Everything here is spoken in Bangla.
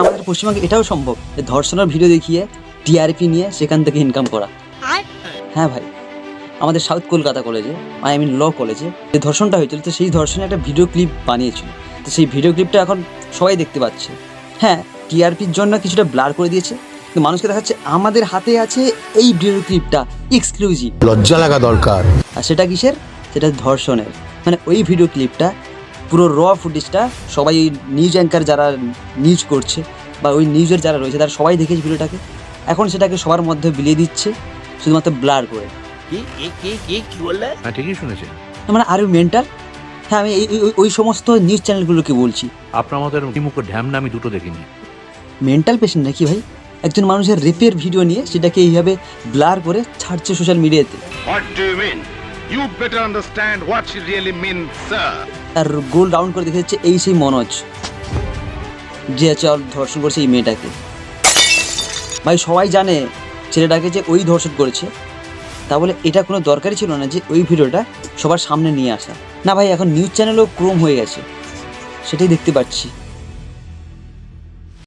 আমাদের পশ্চিমবঙ্গে এটাও সম্ভব যে ধর্ষণের ভিডিও দেখিয়ে টিআরপি নিয়ে সেখান থেকে ইনকাম করা। হ্যাঁ ভাই আমাদের সাউথ কলকাতা কলেজে আই মিন ল কলেজে যে ধর্ষণটা হয়েছিল তো সেই ধর্ষণে একটা ভিডিও ক্লিপ বানিয়েছিল। তো সেই ভিডিও ক্লিপটা এখন সবাই দেখতে পাচ্ছে। হ্যাঁ টিআরপির জন্য কিছুটা ব্লার করে দিয়েছে কিন্তু মানুষকে দেখাচ্ছে আমাদের হাতে আছে এই ভিডিও ক্লিপটা এক্সক্লুসিভ লজ্জা লাগা দরকার। আর সেটা কিসের? সেটা ধর্ষণের। মানে ওই ভিডিও ক্লিপটা পুরো র ফুটেজটা সবাই ওই নিউজ অ্যাঙ্কার যারা নিউজ করছে বা ওই নিউজের যারা রয়েছে তারা সবাই দেখেছে ভিডিওটাকে। এখন সেটাকে সবার মধ্যে বিলিয়ে দিচ্ছে শুধুমাত্র ব্লার করে। হ্যাঁ ঠিকই শুনেছেন। মানে আর মেন্টাল হ্যাঁ আমি এই ওই- ওই সমস্ত নিউজ চ্যানেলগুলোকে বলছি। আপনার আমাদের মুখ ঢ্যামনা আমি দুটো দেখিনি। মেন্টাল পেশেন্ট নাকি ভাই? একজন মানুষের রেপের ভিডিও নিয়ে সেটাকে এইভাবে ব্লার করে ছাড়ছে সোশ্যাল মিডিয়াতে You better understand what she really means, sir. আর গোল রাউন্ড করে দেখে এই সেই মনোজ যে আছে ধর্ষণ করেছে এই মেয়েটাকে। ভাই সবাই জানে ছেলেটাকে যে ওই ধর্ষণ করেছে। তা বলে এটা কোনো দরকারই ছিল না যে ওই ভিডিওটা সবার সামনে নিয়ে আসা। না ভাই এখন নিউজ চ্যানেলও ক্রোম হয়ে গেছে সেটাই দেখতে পাচ্ছি।